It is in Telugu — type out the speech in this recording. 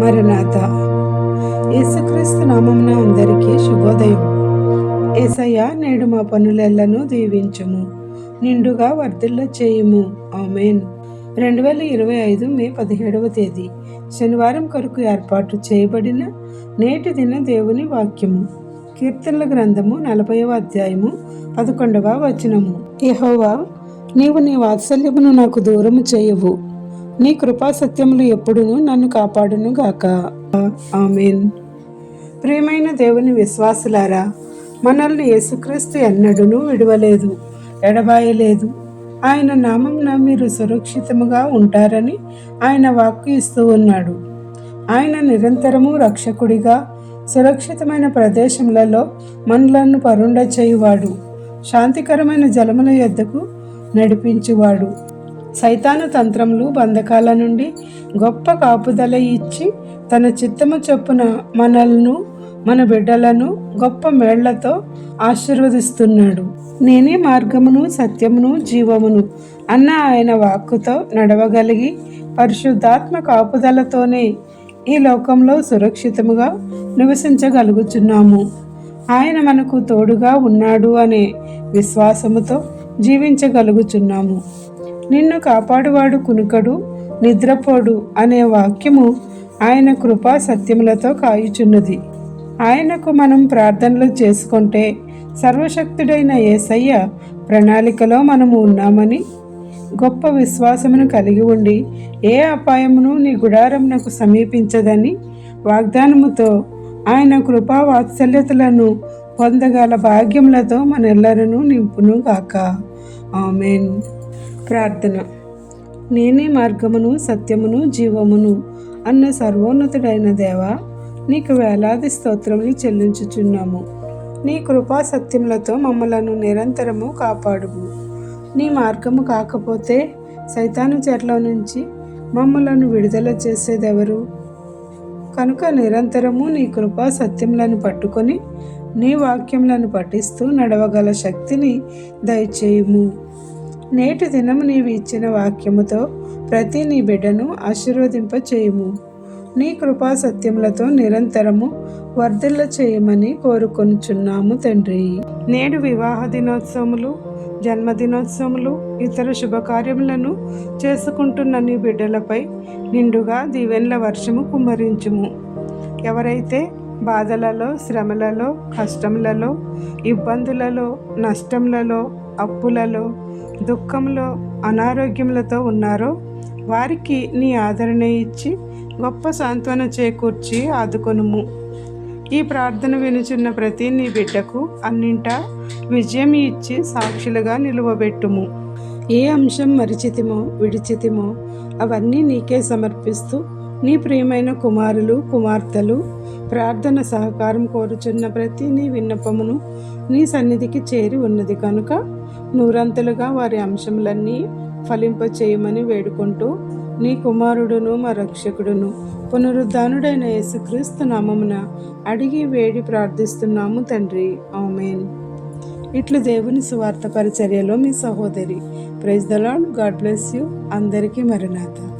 మరణాత. యేసుక్రీస్తు నామమున అందరికీ శుభోదయం. ఏసయ్య నేడు మా పనులెల్లను దీవించుము నిండుగా వర్ధిల్ల చేయుము. ఆమెన్. రెండు వేల ఇరవై ఐదు మే పదిహేడవ తేదీ. శనివారం కొరకు ఏర్పాటు చేయబడిన నేటి దిన దేవుని వాక్యము. కీర్తనల గ్రంథము నలభైవ అధ్యాయము పదకొండవ వచనము. యెహోవా నీవు నీ వాత్సల్యమును నాకు దూరము చేయవు. నీ కృపా సత్యములు ఎప్పుడును నన్ను కాపాడును గాక. ఆమెన్. ప్రియమైన దేవుని విశ్వాసులారా మనల్ని యేసుక్రీస్తు ఎన్నడూనూ విడవలేదు ఎడబాయలేదు. ఆయన నామంన మీరు సురక్షితముగా ఉంటారని ఆయన వాక్కు ఇస్తూ ఉన్నాడు. ఆయన నిరంతరము రక్షకుడిగా సురక్షితమైన ప్రదేశములలో మనలను పరుండ చేయువాడు శాంతికరమైన జలముల యొద్దకు నడిపించువాడు. సైతాను తంత్రములు బంధకాల నుండి గొప్ప కాపుదల ఇచ్చి తన చిత్తము చొప్పున మనల్ను మన బిడ్డలను గొప్ప మేళ్ళతో ఆశీర్వదిస్తున్నాడు. నేనే మార్గమును సత్యమును జీవమును అన్న ఆయన వాక్కుతో నడవగలిగి పరిశుద్ధాత్మ కాపుదలతోనే ఈ లోకంలో సురక్షితముగా నివసించగలుగుచున్నాము. ఆయన మనకు తోడుగా ఉన్నాడు అనే విశ్వాసముతో జీవించగలుగుచున్నాము. నిన్ను కాపాడువాడు కునుకడు నిద్రపోడు అనే వాక్యము ఆయన కృపా సత్యములతో కాయుచున్నది. ఆయనకు మనం ప్రార్థనలు చేసుకుంటే సర్వశక్తుడైన ఏసయ్య ప్రణాళికలో మనము ఉన్నామని గొప్ప విశ్వాసమును కలిగి ఉండి ఏ అపాయమును నీ గుడారమునకు సమీపించదని వాగ్దానముతో ఆయన కృపా వాత్సల్యతలను పొందగల భాగ్యములతో మనెల్లరను నింపును గాక ఆమెన్. ప్రార్థన. నేనే మార్గమును సత్యమును జీవమును అన్న సర్వోన్నతుడైన దేవా నీకు వేలాది స్తోత్రములు చెల్లించుచున్నాము. నీ కృపా సత్యములతో మమ్మలను నిరంతరము కాపాడుము. నీ మార్గము కాకపోతే సైతాను చెట్ల నుంచి మమ్మలను విడుదల చేసేదెవరు? కనుక నిరంతరము నీ కృపా సత్యములను పట్టుకొని నీ వాక్యములను పఠిస్తూ నడవగల శక్తిని దయచేయుము. నేటి దినము నీవు ఇచ్చిన వాక్యముతో ప్రతి నీ బిడ్డను ఆశీర్వదింప చేయము నీ కృపా సత్యములతో నిరంతరము వర్ధిల్ల చేయమని కోరుకొనుచున్నాము తండ్రి. నేడు వివాహ దినోత్సవములు జన్మదినోత్సవములు ఇతర శుభకార్యములను చేసుకుంటున్న నీ బిడ్డలపై నిండుగా దీవెన్ల వర్షము కుమ్మరించుము. ఎవరైతే బాధలలో శ్రమలలో కష్టములలో ఇబ్బందులలో నష్టములలో అప్పులలో దుఃఖంలో అనారోగ్యములతో ఉన్నారో వారికి నీ ఆదరణ ఇచ్చి గొప్ప సాంత్వన చేకూర్చి ఆదుకొనుము. ఈ ప్రార్థన వినుచున్న ప్రతి నీ బిడ్డకు అన్నింటా విజయం ఇచ్చి సాక్షులుగా నిలువబెట్టుము. ఏ అంశం మరిచితిమో విడిచితిమో అవన్నీ నీకే సమర్పిస్తూ నీ ప్రియమైన కుమారులు కుమార్తెలు ప్రార్థన సహకారం కోరుచున్న ప్రతి నీ విన్నపమును నీ సన్నిధికి చేరి ఉన్నది కనుక నూరంతలుగా వారి అంశములన్నీ ఫలింపచేయమని వేడుకుంటూ నీ కుమారుడును మా రక్షకుడును పునరుద్ధానుడైన యేసుక్రీస్తు నామమున అడిగి వేడి ప్రార్థిస్తున్నాము తండ్రి. ఆమెన్. ఇట్లు దేవుని సువార్త పరిచర్యలో మీ సహోదరి praise the Lord God bless you. అందరికీ మరణాథ